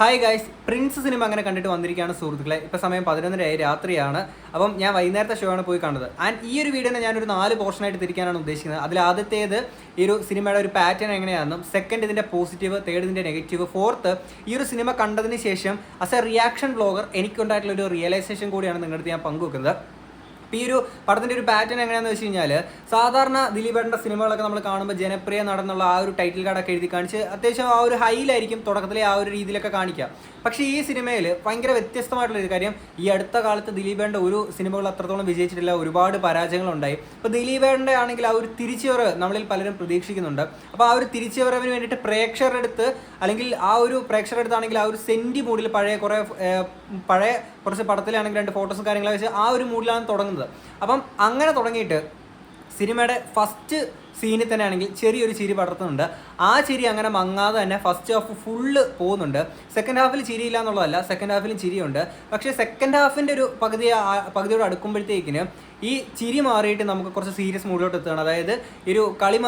Hi guys Prince cinema അങ്ങനെ കണ്ടിട്ട് വന്നിരിക്കുകയാണ് സുഹൃത്തുക്കളെ. ഇപ്പോൾ സമയം പതിനൊന്നരയായി രാത്രിയാണ്. അപ്പം ഞാൻ വൈകുന്നേരത്തെ ഷോ ആണ് പോയി കണ്ടത് ആൻഡ് ഈ ഒരു വീഡിയോനെ ഞാനൊരു നാല് പോർഷനായിട്ട് തിരിക്കാനാണ് ഉദ്ദേശിക്കുന്നത്. അതിൽ ആദ്യത്തേത് ഈ ഒരു സിനിമയുടെ ഒരു പാറ്റേൺ എങ്ങനെയാണെന്നും സെക്കൻഡ് ഇതിന്റെ പോസിറ്റീവ് തേർഡ് ഇതിന്റെ നെഗറ്റീവ് ഫോർത്ത് ഈ ഒരു സിനിമ കണ്ടതിന് ശേഷം ആസ് എ റിയാക്ഷൻ ബ്ലോഗർ എനിക്കുണ്ടായിട്ടുള്ള ഒരു റിയലൈസേഷൻ കൂടിയാണ് നിങ്ങളുടെ ഞാൻ പങ്കുവെക്കുന്നത്. ഇപ്പോൾ ഈ ഒരു പടത്തിന്റെ ഒരു പാറ്റേൺ എങ്ങനെയാണെന്ന് വെച്ച് കഴിഞ്ഞാൽ സാധാരണ ദിലീപേട്ടന്റെ സിനിമകളൊക്കെ നമ്മൾ കാണുമ്പോൾ ജനപ്രിയ നടന്നുള്ള ആ ഒരു ടൈറ്റിൽ കാർഡൊക്കെ എഴുതി കാണിച്ച് അത്യാവശ്യം ആ ഒരു ഹൈയിലായിരിക്കും തുടക്കത്തിലെ ആ ഒരു രീതിയിലൊക്കെ കാണിക്കുക പക്ഷേ ഈ സിനിമയിൽ ഭയങ്കര വ്യത്യസ്തമായിട്ടുള്ള ഒരു കാര്യം ഈ അടുത്ത കാലത്ത് ദിലീപേട്ടന്റെ ഒരു സിനിമകൾ അത്രത്തോളം വിജയിച്ചിട്ടില്ല ഒരുപാട് പരാജയങ്ങളുണ്ടായി. ഇപ്പോൾ ദിലീപേട്ടന്റെ ആണെങ്കിൽ ആ ഒരു തിരിച്ചുവരവ് നമ്മളിൽ പലരും പ്രതീക്ഷിക്കുന്നുണ്ട്. അപ്പോൾ ആ ഒരു തിരിച്ചുവരവിന് വേണ്ടിയിട്ട് പ്രേക്ഷകരുടെ അടുത്ത് അല്ലെങ്കിൽ ആ ഒരു പ്രേക്ഷകരുടെ അടുത്താണെങ്കിൽ ആ ഒരു സെന്റി മൂഡിൽ പഴയ കുറേ പഴയ കുറച്ച് പടത്തിലാണെങ്കിൽ രണ്ട് ഫോട്ടോസും കാര്യങ്ങളൊക്കെ വെച്ച് ആ ഒരു മൂഡിലാണ് തുടങ്ങുന്നത്. അപ്പം അങ്ങനെ തുടങ്ങിയിട്ട് സിനിമയുടെ ഫസ്റ്റ് സീനിൽ തന്നെ ആണെങ്കിൽ ചെറിയൊരു ചിരി പടർത്തുന്നുണ്ട്. ആ ചിരി അങ്ങനെ മങ്ങാതെ തന്നെ ഫസ്റ്റ് ഹാഫ് ഫുള്ള് പോകുന്നുണ്ട്. സെക്കൻഡ് ഹാഫിൽ ചിരിയില്ല എന്നുള്ളതല്ല സെക്കൻഡ് ഹാഫിലും ചിരിയുണ്ട്. പക്ഷേ സെക്കൻഡ് ഹാഫിന്റെ ഒരു പകുതി പകുതിയോട് അടുക്കുമ്പോഴത്തേക്കിന് ഈ ചിരി മാറിയിട്ട് നമുക്ക് കുറച്ച് സീരിയസ് മൂഡിലോട്ട് എത്തുകയാണ്. അതായത് ഒരു കളി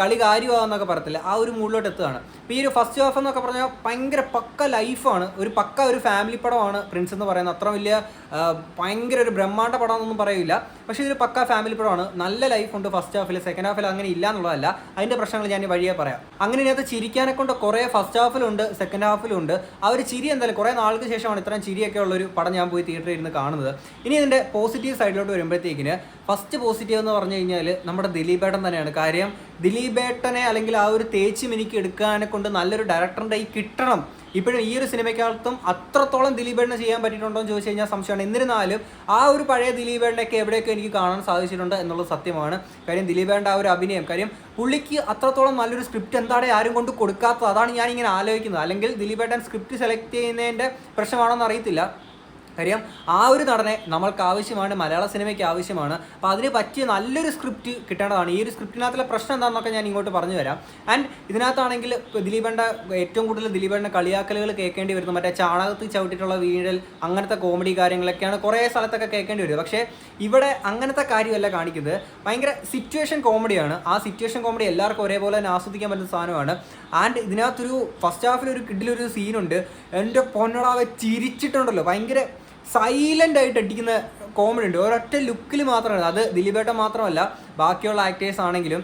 കളി കാര്യമാകുന്നൊക്കെ പറയത്തില്ല ആ ഒരു മൂഡിലോട്ട് എത്തുകയാണ്. അപ്പോൾ ഈ ഒരു ഫസ്റ്റ് ഹാഫ് എന്നൊക്കെ പറഞ്ഞാൽ ഭയങ്കര പക്ക ലൈഫാണ് ഒരു പക്ക ഒരു ഫാമിലി പടമാണ് പ്രിൻസ് എന്ന് പറയുന്നത്. അത്ര വലിയ ഭയങ്കര ഒരു ബ്രഹ്മാണ്ഡ പടമാണെന്നൊന്നും പറയില്ല. പക്ഷേ ഇതൊരു പക്ക ഫാമിലി പടമാണ്. നല്ല ലൈഫുണ്ട് ഫസ്റ്റ് ഹാഫിൽ സെക്കൻഡ് ഹാഫിൽ അങ്ങനെ ഇല്ല എന്നുള്ളതല്ല അതിന്റെ പ്രശ്നങ്ങൾ ഞാൻ വഴിയെ പറയാം. അങ്ങനെ ഇതിനകത്ത് ചിരിക്കാനെ കൊണ്ട് കുറേ ഫസ്റ്റ് ഹാഫിലുണ്ട് സെക്കൻഡ് ഹാഫിലുണ്ട് ആ ഒരു ചിരി എന്തായാലും കുറേ നാൾക്ക് ശേഷമാണ് ഇത്രയും ചിരിയൊക്കെ ഉള്ളൊരു പടം ഞാൻ പോയി തിയേറ്ററിൽ ഇരുന്ന് കാണുന്നത്. ഇനി ഇതിന്റെ പോസിറ്റീവ് സൈഡിലോട്ട് വരുമ്പോഴത്തേക്കിന് ഫസ്റ്റ് പോസിറ്റീവ് എന്ന് പറഞ്ഞു കഴിഞ്ഞാൽ നമ്മുടെ ദിലീപേട്ടൻ തന്നെയാണ്. കാര്യം ദിലീപേട്ടനെ അല്ലെങ്കിൽ ആ ഒരു തേച്ചും എനിക്ക് എടുക്കാനെ കൊണ്ട് നല്ലൊരു ഡയറക്ടറിന്റെ ഈ കിട്ടണം. ഇപ്പോഴും ഈ ഒരു സിനിമയ്ക്കകത്തും അത്രത്തോളം ദിലീപേടിനെ ചെയ്യാൻ പറ്റിയിട്ടുണ്ടോ എന്ന് ചോദിച്ചു കഴിഞ്ഞാൽ സംശയമാണ്. എന്നിരുന്നാലും ആ ഒരു പഴയ ദിലീപേട്ടനെയൊക്കെ എവിടെയൊക്കെ എനിക്ക് കാണാൻ സാധിച്ചിട്ടുണ്ട് എന്നുള്ളത് സത്യമാണ്. കാര്യം ദിലീപേടിന്റെ ആ ഒരു അഭിനയം കാര്യം പുള്ളിക്ക് അത്രത്തോളം നല്ലൊരു സ്ക്രിപ്റ്റ് എന്താണ് ആരും കൊണ്ട് കൊടുക്കാത്തത് അതാണ് ഞാൻ ഇങ്ങനെ ആലോചിക്കുന്നത്. അല്ലെങ്കിൽ ദിലീപേട്ടൻ സ്ക്രിപ്റ്റ് സെലക്ട് ചെയ്യുന്നതിന്റെ പ്രശ്നമാണോ എന്ന് അറിയത്തില്ല. കാര്യം ആ ഒരു നടനെ നമ്മൾക്ക് ആവശ്യമാണ് മലയാള സിനിമയ്ക്ക് ആവശ്യമാണ് അപ്പോൾ അതിന് പറ്റിയ നല്ലൊരു സ്ക്രിപ്റ്റ് കിട്ടേണ്ടതാണ്. ഈ ഒരു സ്ക്രിപ്റ്റിനകത്തുള്ള പ്രശ്നം എന്താണെന്നൊക്കെ ഞാൻ ഇങ്ങോട്ട് പറഞ്ഞു തരാം. ആൻഡ് ഇതിനകത്താണെങ്കിൽ ദിലീപന്റെ ഏറ്റവും കൂടുതൽ ദിലീപേണ്ട കളിയാക്കലുകൾ കേൾക്കേണ്ടി വരുന്നു. മറ്റേ ചാണകത്തിൽ ചവിട്ടിയിട്ടുള്ള വീഴൽ അങ്ങനത്തെ കോമഡി കാര്യങ്ങളൊക്കെയാണ് കുറേ സ്ഥലത്തൊക്കെ കേൾക്കേണ്ടി വരുന്നത്. പക്ഷേ ഇവിടെ അങ്ങനത്തെ കാര്യമല്ല കാണിക്കുന്നത്. ഭയങ്കര സിറ്റുവേഷൻ കോമഡിയാണ് ആ സിറ്റുവേഷൻ കോമഡി എല്ലാവർക്കും ഒരേപോലെ തന്നെ ആസ്വദിക്കാൻ പറ്റുന്ന സാധനമാണ്. ആൻഡ് ഇതിനകത്തൊരു ഫസ്റ്റ് ഹാഫിൽ ഒരു കിഡിലൊരു സീനുണ്ട് എന്റെ പൊന്നടാവെ ചിരിച്ചിട്ടുണ്ടല്ലോ. ഭയങ്കര സൈലന്റ് ആയിട്ട് അടിക്കുന്ന കോമഡി ഉണ്ട്. ഒരൊറ്റ ലുക്കിൽ മാത്രമല്ല അത് ദിലീപേട്ട മാത്രമല്ല ബാക്കിയുള്ള ആക്ടേഴ്സ് ആണെങ്കിലും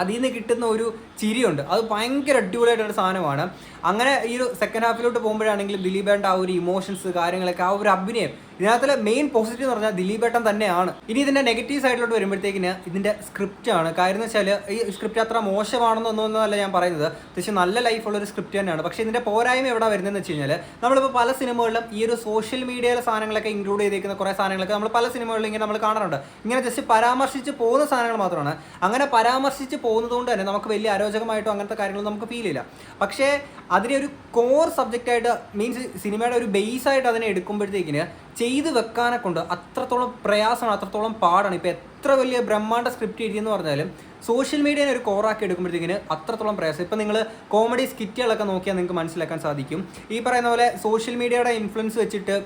അതിൽ നിന്ന് കിട്ടുന്ന ഒരു ചിരിയുണ്ട്. അത് ഭയങ്കര അടിപൊളിയായിട്ടൊരു സാധനമാണ്. അങ്ങനെ ഈ ഒരു സെക്കൻഡ് ഹാഫിലോട്ട് പോകുമ്പോഴാണെങ്കിലും ദിലീപേട്ട ആ ഒരു ഇമോഷൻസ് കാര്യങ്ങളൊക്കെ ആ ഒരു അഭിനയം ഇതിനകത്തിലെ മെയിൻ പോസിറ്റീവ് എന്ന് പറഞ്ഞാൽ ദിലീപേട്ടൻ തന്നെയാണ്. ഇനി ഇതിന്റെ നെഗറ്റീവ് സൈഡിലോട്ട് വരുമ്പോഴത്തേക്കിന് ഇതിന്റെ സ്ക്രിപ്റ്റ് ആണ്. കാര്യം എന്ന് വെച്ചാൽ ഈ സ്ക്രിപ്റ്റ് അത്ര മോശമാണെന്നൊന്നുമല്ല ഞാൻ പറയുന്നത്. അത്യാവശ്യം നല്ല ലൈഫുള്ള ഒരു സ്ക്രിപ്റ്റ് തന്നെയാണ്. പക്ഷേ ഇതിന്റെ പോരായ്മ എവിടെ വരുന്നതെന്ന് വെച്ച് കഴിഞ്ഞാൽ നമ്മളിപ്പോൾ പല സിനിമകളിലും ഈ ഒരു സോഷ്യൽ മീഡിയയിലെ സാധനങ്ങളൊക്കെ ഇൻക്ലൂഡ് ചെയ്തിരിക്കുന്ന കുറേ സാധനങ്ങളൊക്കെ നമ്മൾ പല സിനിമകളിലും ഇങ്ങനെ നമ്മൾ കാണാറുണ്ട്. ഇങ്ങനെ ജസ്റ്റ് പരാമർശിച്ച് പോകുന്ന സാധനങ്ങൾ മാത്രമാണ്. അങ്ങനെ പരാമർശിച്ച് പോകുന്നതുകൊണ്ട് തന്നെ നമുക്ക് വലിയ അരോചകമായിട്ടോ അങ്ങനത്തെ കാര്യങ്ങളൊന്നും നമുക്ക് ഫീൽ ചെയ്യില്ല പക്ഷേ അതിനെ ഒരു കോർ സബ്ജക്റ്റായിട്ട് മീൻസ് സിനിമയുടെ ഒരു ബേസ് ആയിട്ട് അതിനെ എടുക്കുമ്പോഴത്തേക്കിന് ചെയ്ത് വെക്കാനെ കൊണ്ട് അത്രത്തോളം പ്രയാസമാണ് അത്രത്തോളം പാടാണ്. ഇപ്പോൾ എത്ര വലിയ ബ്രഹ്മാണ്ട സ്ക്രിപ്റ്റ് എഴുതിയെന്ന് പറഞ്ഞാലും സോഷ്യൽ മീഡിയനെ ഒരു കോറാക്കി എടുക്കുമ്പോഴത്തേക്കിന് അത്രത്തോളം പ്രയാസം. ഇപ്പം നിങ്ങൾ കോമഡി സ്കിറ്റുകളൊക്കെ നോക്കിയാൽ നിങ്ങൾക്ക് മനസ്സിലാക്കാൻ സാധിക്കും. ഈ പറയുന്ന പോലെ സോഷ്യൽ മീഡിയയുടെ ഇൻഫ്ലുവൻസ് വെച്ചിട്ട്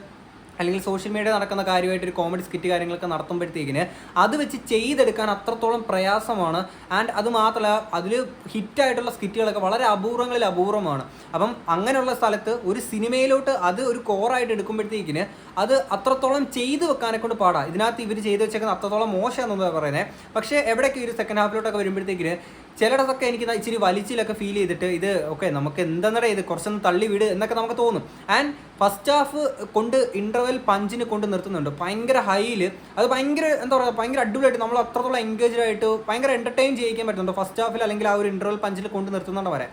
അല്ലെങ്കിൽ സോഷ്യൽ മീഡിയ നടക്കുന്ന കാര്യമായിട്ട് ഒരു കോമഡി സ്കിറ്റ് കാര്യങ്ങളൊക്കെ നടത്തുമ്പോഴത്തേക്കിന് അത് വെച്ച് ചെയ്തെടുക്കാൻ അത്രത്തോളം പ്രയാസമാണ്. ആൻഡ് അത് മാത്രമല്ല അതിൽ ഹിറ്റായിട്ടുള്ള സ്കിറ്റുകളൊക്കെ വളരെ അപൂർവങ്ങളിൽ അപൂർവമാണ്. അപ്പം അങ്ങനെയുള്ള സ്ഥലത്ത് ഒരു സിനിമയിലോട്ട് അത് ഒരു കോറായിട്ട് എടുക്കുമ്പോഴത്തേക്കിന് അത് അത്രത്തോളം ചെയ്തു വെക്കാനെ കൊണ്ട് പാടാം. ഇതിനകത്ത് ഇവർ ചെയ്തു വെച്ചേക്കുന്ന അത്രത്തോളം മോശമാണെന്നാണ് പറയുന്നത് പക്ഷേ എവിടെയൊക്കെ ഒരു സെക്കൻഡ് ഹാഫിലോട്ടൊക്കെ വരുമ്പോഴത്തേക്കിന് ചിലയിടത്തൊക്കെ എനിക്ക് ഇച്ചിരി വലിച്ചിലൊക്കെ ഫീൽ ചെയ്തിട്ട് ഇത് ഓക്കെ നമുക്ക് എന്തെന്നടേ ഇത്? കുറച്ചൊന്ന് തള്ളി വിട് എന്നൊക്കെ നമുക്ക് തോന്നും. ആൻഡ് ഫസ്റ്റ് ഹാഫ് കൊണ്ട് ഇന്റർവെൽ പഞ്ചിന് കൊണ്ട് നിർത്തുന്നുണ്ട്. ഭയങ്കര ഹൈയിൽ അത് ഭയങ്കര എന്താ പറയുക ഭയങ്കര അടിപൊളിയായിട്ട് നമ്മൾ അത്രത്തോളം എൻഗേജ്ഡ് ആയിട്ട് ഭയങ്കര എന്റർടൈൻ ചെയ്യിക്കാൻ പറ്റുന്നുണ്ട്. ഫസ്റ്റ് ഹാഫിൽ അല്ലെങ്കിൽ ആ ഒരു ഇന്റർവെൽ പഞ്ചിൽ കൊണ്ട് നിർത്തുന്നുണ്ട് വരെ.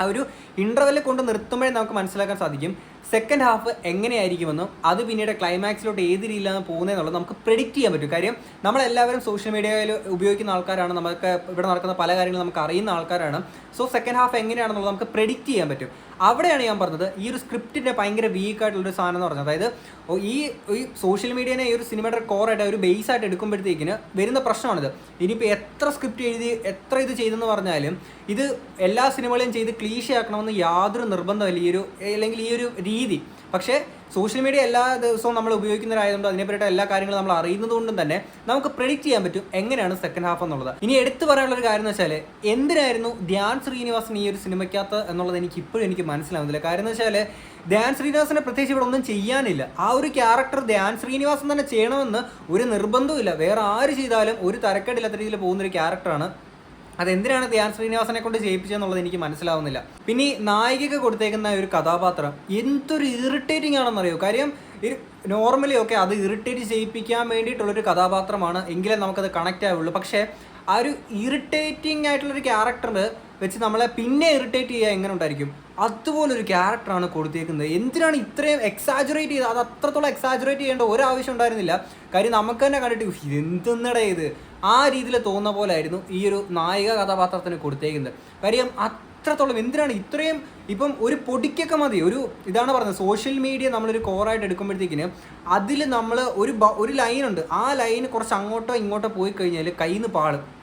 ആ ഒരു ഇന്റർവെൽ കൊണ്ട് നിർത്തുമ്പോഴേ നമുക്ക് മനസ്സിലാക്കാൻ സാധിക്കും. സെക്കൻഡ് ഹാഫ് എങ്ങനെയായിരിക്കുമെന്നും അത് പിന്നീട് ക്ലൈമാക്സിലോട്ട് ഏത് രീതിയിലാണ് പോകുന്നതെന്നുള്ളത് നമുക്ക് പ്രെഡിക്റ്റ് ചെയ്യാൻ പറ്റും. കാര്യം നമ്മളെല്ലാവരും സോഷ്യൽ മീഡിയയിൽ ഉപയോഗിക്കുന്ന ആൾക്കാരാണ്. നമുക്ക് ഇവിടെ നടക്കുന്ന പല കാര്യങ്ങളും നമുക്ക് അറിയുന്ന ആൾക്കാരാണ്. സോ സെക്കൻഡ് ഹാഫ് എങ്ങനെയാണെന്നുള്ളത് നമുക്ക് പ്രെഡിക്റ്റ് ചെയ്യാൻ പറ്റും. അവിടെയാണ് ഞാൻ പറഞ്ഞത് ഈ ഒരു സ്ക്രിപ്റ്റിന്റെ ഭയങ്കര വീക്ക് ആയിട്ടുള്ളൊരു സാധനം എന്ന് പറഞ്ഞത്. അതായത് ഈ ഈ സോഷ്യൽ മീഡിയനെ ഈ ഒരു സിനിമയുടെ കോറായിട്ട് ഒരു ബേസ് ആയിട്ട് എടുക്കുമ്പോഴത്തേക്കിന് വരുന്ന പ്രശ്നമാണിത്. ഇനിയിപ്പോൾ എത്ര സ്ക്രിപ്റ്റ് എഴുതി എത്ര ഇത് ചെയ്തെന്ന് പറഞ്ഞാലും ഇത് എല്ലാ സിനിമകളെയും ചെയ്ത് ക്ലീശയാക്കണമെന്ന് യാതൊരു നിർബന്ധമല്ല. ഈ ഒരു അല്ലെങ്കിൽ ഈ ഒരു രീതി. പക്ഷേ സോഷ്യൽ മീഡിയ എല്ലാ ദിവസവും നമ്മൾ ഉപയോഗിക്കുന്നവരായതുകൊണ്ട് അതിനെപ്പറ്റി എല്ലാ കാര്യങ്ങളും നമ്മൾ അറിയുന്നത് കൊണ്ടും തന്നെ നമുക്ക് പ്രെഡിക്റ്റ് ചെയ്യാൻ പറ്റും എങ്ങനെയാണ് സെക്കൻഡ് ഹാഫ് എന്നുള്ളത്. ഇനി എടുത്തു പറയാനുള്ള ഒരു കാര്യം എന്ന് വെച്ചാൽ എന്തിനായിരുന്നു ധ്യാൻ ശ്രീനിവാസൻ ഈ ഒരു സിനിമയ്ക്കകത്ത് എന്നുള്ളത് എനിക്ക് ഇപ്പോഴും എനിക്ക് മനസ്സിലാവുന്നില്ല. കാര്യം എന്ന് വെച്ചാൽ ധ്യാൻ ശ്രീനിവാസനെ പ്രത്യേകിച്ച് ഇവിടെ ഒന്നും ചെയ്യാനില്ല. ആ ഒരു ക്യാരക്ടർ ധ്യാൻ ശ്രീനിവാസൻ തന്നെ ചെയ്യണമെന്ന് ഒരു നിർബന്ധവുമില്ല. വേറെ ആര് ചെയ്താലും ഒരു തരക്കേടില്ലാത്ത രീതിയിൽ പോകുന്ന ഒരു ക്യാരക്ടറാണ് അതെന്തിനാണ് ധ്യാൻ ശ്രീനിവാസനെ കൊണ്ട് ചെയ്യിപ്പിച്ചതെന്നുള്ളത് എനിക്ക് മനസ്സിലാവുന്നില്ല. പിന്നെ ഈ നായികക്ക് കൊടുത്തേക്കുന്ന ഒരു കഥാപാത്രം എന്തൊരു ഇറിറ്റേറ്റിംഗ് ആണെന്നറിയോ? കാര്യം നോർമലി ഒക്കെ അത് ഇറിറ്റേറ്റ് ചെയ്യിപ്പിക്കാൻ വേണ്ടിയിട്ടുള്ളൊരു കഥാപാത്രമാണ് എങ്കിലേ നമുക്കത് കണക്റ്റ് ആവുള്ളൂ. പക്ഷേ ആ ഒരു ഇറിറ്റേറ്റിംഗ് ആയിട്ടുള്ളൊരു ക്യാരക്ടർ വെച്ച് നമ്മളെ പിന്നെ ഇറിറ്റേറ്റ് ചെയ്യുക എങ്ങനെ ഉണ്ടായിരിക്കും? അതുപോലൊരു ക്യാരക്ടറാണ് കൊടുത്തേക്കുന്നത്. എന്തിനാണ് ഇത്രയും എക്സാജുറേറ്റ് ചെയ്ത്? അത് അത്രത്തോളം എക്സാജുറേറ്റ് ചെയ്യേണ്ട ഒരാവശ്യം ഉണ്ടായിരുന്നില്ല. കാര്യം നമുക്ക് തന്നെ കണ്ടിട്ട് "ഉഫ്, ഇതെന്തെന്നടേ ഇത്? ആ രീതിയിൽ തോന്നുന്ന പോലെ ആയിരുന്നു ഈ ഒരു നായിക കഥാപാത്രത്തിന് കൊടുത്തേക്കുന്നത്. കാര്യം അത്രത്തോളം എന്തിനാണ് ഇത്രയും ഇപ്പം ഒരു പൊടിക്കൊക്കെ മതി. ഒരു ഇതാണ് പറഞ്ഞത് സോഷ്യൽ മീഡിയ നമ്മളൊരു കോറായിട്ട് എടുക്കുമ്പോഴത്തേക്കിന് അതിൽ നമ്മൾ ഒരു ഒരു ലൈനുണ്ട് ആ ലൈൻ കുറച്ച് അങ്ങോട്ടോ ഇങ്ങോട്ടോ പോയി കഴിഞ്ഞാൽ കയ്യിൽ നിന്ന് പാളും.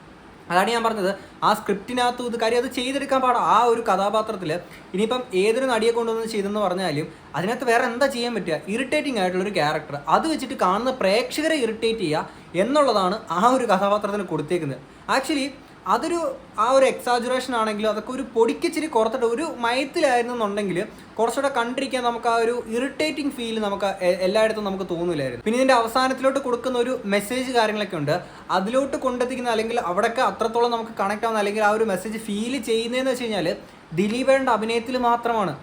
അതാണ് ഞാൻ പറഞ്ഞത്. ആ സ്ക്രിപ്റ്റിനകത്ത് ഇത് കാര്യം അത് ചെയ്തെടുക്കാൻ പാടാം. ആ ഒരു കഥാപാത്രത്തിൽ ഇനിയിപ്പം ഏതൊരു നടിയെ കൊണ്ടുവന്ന് ചെയ്തെന്ന് പറഞ്ഞാലും അതിനകത്ത് വേറെ എന്താ ചെയ്യാൻ പറ്റുക? ഇറിറ്റേറ്റിംഗ് ആയിട്ടുള്ളൊരു ക്യാരക്ടർ അത് വെച്ചിട്ട് കാണുന്ന പ്രേക്ഷകരെ ഇറിറ്റേറ്റ് ചെയ്യുക എന്നുള്ളതാണ് ആ ഒരു കഥാപാത്രത്തിന് കൊടുത്തേക്കുന്നത്. ആക്ച്വലി അതൊരു ആ ഒരു എക്സാജുറേഷൻ ആണെങ്കിലും അതൊക്കെ ഒരു പൊടിക്കിച്ചിരി കുറത്തിട്ട് ഒരു മയത്തിലായിരുന്നെന്നുണ്ടെങ്കിൽ കുറച്ചുകൂടെ കണ്ടിരിക്കാൻ നമുക്ക് ആ ഒരു ഇറിറ്റേറ്റിംഗ് ഫീൽ നമുക്ക് എല്ലായിടത്തും നമുക്ക് തോന്നില്ലായിരുന്നു പിന്നെ ഇതിന്റെ അവസാനത്തിലോട്ട് കൊടുക്കുന്ന ഒരു മെസ്സേജ് കാര്യങ്ങളൊക്കെ ഉണ്ട്. അതിലോട്ട് കൊണ്ടെത്തിക്കുന്ന അല്ലെങ്കിൽ അവിടെയൊക്കെ അത്രത്തോളം നമുക്ക് കണക്ട് ആവുന്ന അല്ലെങ്കിൽ ആ ഒരു മെസ്സേജ് ഫീൽ ചെയ്യുന്നതെന്ന് വെച്ച് കഴിഞ്ഞാൽ ദിലീപേണ്ട അഭിനയത്തിൽ മാത്രമാണ്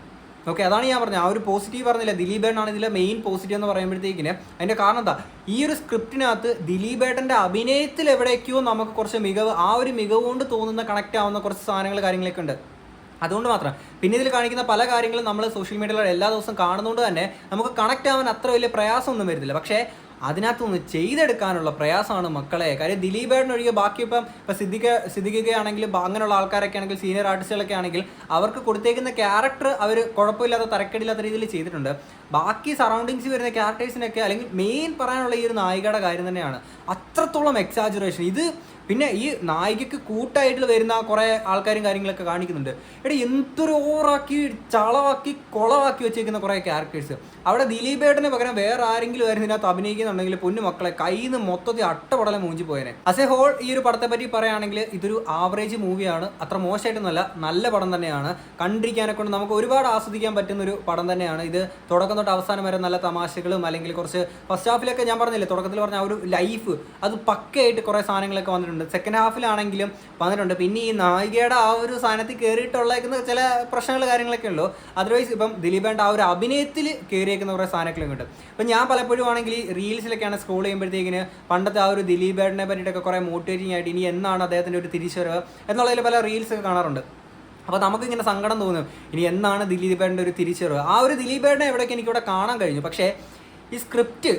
ഓക്കെ അതാണ് ഞാൻ പറഞ്ഞത്. ആ ഒരു പോസിറ്റീവ് പറഞ്ഞില്ല? ദിലീപേട്ടനാണ് ഇതിലെ മെയിൻ പോസിറ്റീവ് എന്ന് പറയുമ്പോഴത്തേക്കിന്. അതിന്റെ കാരണം എന്താ? ഈ ഒരു സ്ക്രിപ്റ്റിനകത്ത് ദിലീപേട്ടന്റെ അഭിനയത്തിൽ എവിടേക്കോ നമുക്ക് കുറച്ച് മികവ് ആ ഒരു മികവ് കൊണ്ട് തോന്നുന്ന കണക്റ്റ് ആവുന്ന കുറച്ച് സാധനങ്ങൾ കാര്യങ്ങളൊക്കെ ഉണ്ട്. അതുകൊണ്ട് മാത്രം. പിന്നെ ഇതിൽ കാണിക്കുന്ന പല കാര്യങ്ങളും നമ്മൾ സോഷ്യൽ മീഡിയയിൽ എല്ലാ ദിവസവും കാണുന്നതുകൊണ്ട് തന്നെ നമുക്ക് കണക്റ്റ് ആവാൻ അത്ര വലിയ പ്രയാസമൊന്നും വരുന്നില്ല. പക്ഷേ അതിനകത്തൊന്ന് ചെയ്തെടുക്കാനുള്ള പ്രയാസമാണ് മക്കളെ. കാര്യം ദിലീപേട്ടൻ ഒഴികെ ബാക്കി ഇപ്പം ഇപ്പം സിദ്ധിക്ക സിദ്ധിക്കുകയാണെങ്കിലും അങ്ങനെയുള്ള ആൾക്കാരൊക്കെ ആണെങ്കിൽ സീനിയർ ആർട്ടിസ്റ്റുകളൊക്കെ ആണെങ്കിൽ അവർക്ക് കൊടുത്തേക്കുന്ന ക്യാരക്ടർ അവർ കുഴപ്പമില്ലാത്ത തരക്കേടില്ലാത്ത രീതിയിൽ ചെയ്തിട്ടുണ്ട്. ബാക്കി സറൗണ്ടിങ്സ് വരുന്ന ക്യാരക്ടേഴ്സിനൊക്കെ അല്ലെങ്കിൽ മെയിൻ പറയാനുള്ള ഈ ഒരു നായികയുടെ കാര്യം തന്നെയാണ്. അത്രത്തോളം എക്സാജുറേഷൻ ഇത് പിന്നെ ഈ നായികയ്ക്ക് കൂട്ടായിട്ട് വരുന്ന കുറേ ആൾക്കാരും കാര്യങ്ങളൊക്കെ കാണിക്കുന്നുണ്ട്. എടാ എന്തൊരു ഓവറാക്കി ചളവാക്കി കൊളവാക്കി വെച്ചേക്കുന്ന കുറേ ക്യാരക്ടേഴ്സ് അവിടെ ദിലീപേട്ടന് പകരം വേറെ ആരെങ്കിലും ആയിരുന്നു ഇതിനകത്ത് അഭിനയിക്കുന്നുണ്ടെങ്കിൽ പൊന്നു മക്കളെ കയ്യിൽ നിന്ന് മൊത്തത്തിൽ അട്ടപടലം മൂഞ്ചി പോയനെ. അസ് എ ഹോൾ ഈ ഒരു പടത്തെ പറ്റി പറയുകയാണെങ്കിൽ ഇതൊരു ആവറേജ് മൂവിയാണ് അത്ര മോശമായിട്ടൊന്നുമല്ല നല്ല പടം തന്നെയാണ്. കണ്ടിരിക്കാനെ കൊണ്ട് നമുക്ക് ഒരുപാട് ആസ്വദിക്കാൻ പറ്റുന്ന ഒരു പടം തന്നെയാണ്. ഇത് തുടക്കം തൊട്ട് അവസാനം വരെ നല്ല തമാശകളും അല്ലെങ്കിൽ കുറച്ച് ഫസ്റ്റ് ഹാഫിലൊക്കെ ഞാൻ പറഞ്ഞില്ലേ തുടക്കത്തിൽ പറഞ്ഞ ആ ഒരു ലൈഫ് അത് പക്കയായിട്ട് കുറേ സാധനങ്ങളൊക്കെ വന്നിട്ടുണ്ട്. സെക്കൻഡ് ഹാഫിലാണെങ്കിലും വന്നിട്ടുണ്ട്. പിന്നെ ഈ നായികയുടെ ആ ഒരു സാധനത്തിൽ കയറിയിട്ടുള്ളേക്കുന്ന ചില പ്രശ്നങ്ങൾ കാര്യങ്ങളൊക്കെ ഉള്ളൂ. അതർവൈസ് ഇപ്പം ദിലീപേണ്ട ആ ഒരു അഭിനയത്തിൽ കയറിയേക്കുന്ന കുറേ സാധനങ്ങളും കിട്ടും അപ്പം ഞാൻ പലപ്പോഴും ആണെങ്കിൽ റീൽസിലൊക്കെയാണ് സ്ക്രോൾ ചെയ്യുമ്പോഴത്തേക്കിന് പണ്ടത്തെ ആ ഒരു ദിലീപേട്ടനെ പറ്റിയിട്ടൊക്കെ കുറേ മോട്ടിവേറ്റിംഗ് ആയിട്ട് ഇനി എന്നാണ് അദ്ദേഹത്തിന്റെ ഒരു തിരിച്ചുവരവ് എന്നുള്ളതിൽ പല റീൽസ് ഒക്കെ കാണാറുണ്ട്. അപ്പോൾ നമുക്കിങ്ങനെ സങ്കടം തോന്നും ഇനി എന്നാണ് ദിലീപേട്ടന്റെ ഒരു തിരിച്ചുവരവ് ആ ഒരു ദിലീപേട്ടനെ എവിടെയൊക്കെ എനിക്കിവിടെ കാണാൻ കഴിഞ്ഞു? പക്ഷേ ഈ സ്ക്രിപ്റ്റ്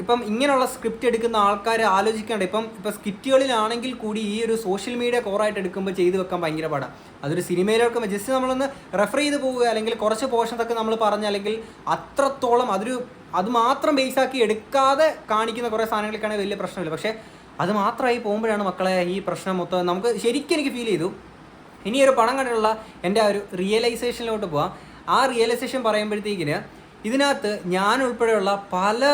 ഇപ്പം ഇങ്ങനെയുള്ള സ്ക്രിപ്റ്റ് എടുക്കുന്ന ആൾക്കാരെ ആലോചിക്കേണ്ട ഇപ്പം ഇപ്പം സ്കിറ്റുകളിലാണെങ്കിൽ കൂടി ഈ ഒരു സോഷ്യൽ മീഡിയ കോറായിട്ട് എടുക്കുമ്പോൾ ചെയ്തു വെക്കാൻ ഭയങ്കര പാടാണ് അതൊരു സിനിമയിലൊക്കെ ജസ്റ്റ് നമ്മളൊന്ന് റെഫർ ചെയ്ത് പോവുക അല്ലെങ്കിൽ കുറച്ച് പോർഷൻസൊക്കെ നമ്മൾ പറഞ്ഞ അല്ലെങ്കിൽ അത്രത്തോളം അതൊരു അത് മാത്രം ബേസ് ആക്കി എടുക്കാതെ കാണിക്കുന്ന കുറേ സാധനങ്ങൾക്കാണെങ്കിൽ വലിയ പ്രശ്നമില്ല. പക്ഷേ അത് മാത്രമായി പോകുമ്പോഴാണ് മക്കളെ ഈ പ്രശ്നം മൊത്തം നമുക്ക് ശരിക്കും എനിക്ക് ഫീൽ ചെയ്തു. ഇനിയൊരു പണം കണ്ടിട്ടുള്ള എന്റെ ആ ഒരു റിയലൈസേഷനിലോട്ട് പോവാം. ആ റിയലൈസേഷൻ പറയുമ്പോഴത്തേക്കിന് ഇതിനകത്ത് ഞാൻ ഉൾപ്പെടെയുള്ള പല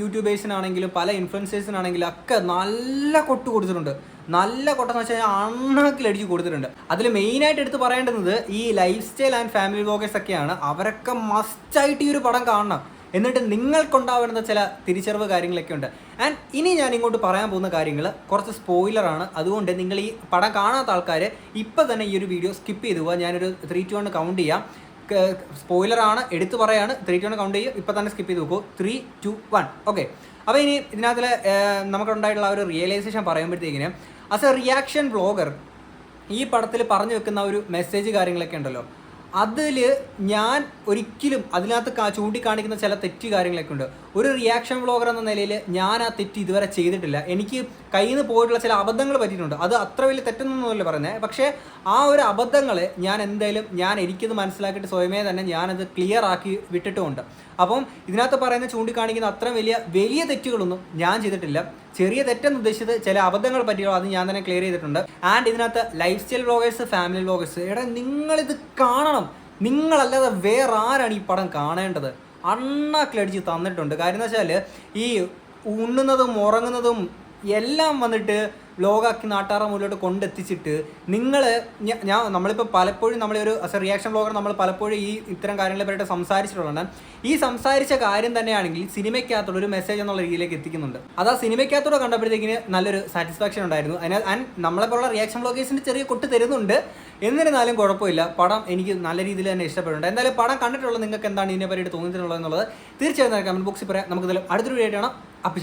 യൂട്യൂബേഴ്സിനാണെങ്കിലും പല ഇൻഫ്ലുവൻസേഴ്സിനാണെങ്കിലും ഒക്കെ നല്ല കൊട്ട് കൊടുത്തിട്ടുണ്ട്. നല്ല കൊട്ടെന്ന് വെച്ച് കഴിഞ്ഞാൽ അണ്ണാക്കിലടിച്ച് കൊടുത്തിട്ടുണ്ട്. അതിൽ മെയിനായിട്ട് എടുത്ത് പറയേണ്ടുന്നത് ഈ lifestyle and family vloggers ഒക്കെയാണ്. അവരൊക്കെ മസ്റ്റായിട്ട് ഈ ഒരു പടം കാണണം. എന്നിട്ട് നിങ്ങൾക്കുണ്ടാവുന്ന ചില തിരിച്ചറിവ് കാര്യങ്ങളൊക്കെ ഉണ്ട്. ആൻഡ് ഇനി ഞാൻ ഇങ്ങോട്ട് പറയാൻ പോകുന്ന കാര്യങ്ങൾ കുറച്ച് സ്പോയിലറാണ് അതുകൊണ്ട് നിങ്ങൾ ഈ പടം കാണാത്ത ആൾക്കാർ ഇപ്പം തന്നെ ഈ ഒരു വീഡിയോ സ്കിപ്പ് ചെയ്തു പോകാം ഞാനൊരു ത്രീ ടു വൺ കൗണ്ട് ചെയ്യാം. സ്പോയിലറാണ്. എടുത്തു പറയാണ്. ത്രീ ടു കൗണ്ട് ചെയ്യും. ഇപ്പം തന്നെ സ്കിപ്പ് ചെയ്ത് നോക്കൂ. ത്രീ ടു വൺ ഓക്കെ അപ്പോൾ ഇനി ഇതിനകത്തിൽ നമുക്കുണ്ടായിട്ടുള്ള ഒരു റിയലൈസേഷൻ പറയുമ്പോഴത്തേക്കിന് ആസ് എ റിയാക്ഷൻ വ്ളോഗർ ഈ പടത്തിൽ പറഞ്ഞു വെക്കുന്ന ഒരു മെസ്സേജ് കാര്യങ്ങളൊക്കെ ഉണ്ടല്ലോ. അതിൽ ഞാൻ ഒരിക്കലും അതിനകത്ത് ചൂണ്ടിക്കാണിക്കുന്ന ചില തെറ്റ് കാര്യങ്ങളൊക്കെ ഉണ്ട്. ഒരു റിയാക്ഷൻ വ്ളോഗർ എന്ന നിലയിൽ ഞാൻ ആ തെറ്റ് ഇതുവരെ ചെയ്തിട്ടില്ല. എനിക്ക് കയ്യിൽ നിന്ന് പോയിട്ടുള്ള ചില അബദ്ധങ്ങൾ പറ്റിയിട്ടുണ്ട്. അത് അത്ര വലിയ തെറ്റൊന്നുമല്ല പറയുന്നത് പക്ഷേ ആ ഒരു അബദ്ധങ്ങൾ ഞാൻ എന്തായാലും ഞാൻ എനിക്കത് മനസ്സിലാക്കിയിട്ട് സ്വയമേ തന്നെ ഞാനത് ക്ലിയർ ആക്കി വിട്ടിട്ടുമുണ്ട്. അപ്പം ഇതിനകത്ത് പറയുന്ന ചൂണ്ടിക്കാണിക്കുന്ന അത്ര വലിയ വലിയ തെറ്റുകളൊന്നും ഞാൻ ചെയ്തിട്ടില്ല. ചെറിയ തെറ്റെന്ന് ഉദ്ദേശിച്ചത് ചില അബദ്ധങ്ങൾ പറ്റിയോ അത് ഞാൻ തന്നെ ക്ലിയർ ചെയ്തിട്ടുണ്ട്. ആൻഡ് ഇതിനകത്ത് lifestyle vloggers family vloggers എടാ നിങ്ങളിത് കാണണം. നിങ്ങളല്ലാതെ വേറെ ആരാണ് ഈ പടം കാണേണ്ടത്? അണ്ണാക്കിലടിച്ച് തന്നിട്ടുണ്ട്. കാര്യം എന്ന് വെച്ചാൽ ഈ ഉണ്ണുന്നതും ഉറങ്ങുന്നതും എല്ലാം വന്നിട്ട് വ്ലോഗാക്കി നാട്ടാറ മുന്നിലോട്ട് കൊണ്ടെത്തിച്ചിട്ട് നിങ്ങൾ ഞാൻ നമ്മളിപ്പോൾ പലപ്പോഴും നമ്മളൊരു ഒരു റിയാക്ഷൻ വ്ലോഗർ നമ്മൾ പലപ്പോഴും ഈ ഇത്തരം കാര്യങ്ങളെ പറ്റിയിട്ട് സംസാരിച്ചിട്ടുള്ളതാണ്. ഈ സംസാരിച്ച കാര്യം തന്നെയാണെങ്കിൽ സിനിമയ്ക്കകത്തുള്ള ഒരു മെസ്സേജ് എന്നുള്ള രീതിയിലേക്ക് എത്തിക്കുന്നുണ്ട്. അത് ആ സിനിമയ്ക്കകത്തൂടെ കണ്ടപ്പോഴത്തേക്കിന് നല്ലൊരു സാറ്റിസ്ഫാക്ഷൻ ഉണ്ടായിരുന്നു. അതിനാൽ ആൻഡ് നമ്മളെപ്പോലുള്ള റിയാക്ഷൻ വ്ലോഗേഴ്സിന്റെ ചെറിയ കൊട്ട് തരുന്നുണ്ട്. എന്നിരുന്നാലും കുഴപ്പമില്ല. പടം എനിക്ക് നല്ല രീതിയിൽ തന്നെ ഇഷ്ടപ്പെടുന്നുണ്ട്. എന്തായാലും പടം കണ്ടിട്ടുള്ള നിങ്ങൾക്ക് എന്താണ് ഇതിനെ പറ്റിയിട്ട് തോന്നിയിട്ടുള്ളത് എന്നുള്ളത് തീർച്ചയായും കമന്റ് ബോക്സിൽ പറയാം. നമുക്ക് അടുത്തൊരു വീഡിയോ ആണ് അപ്പം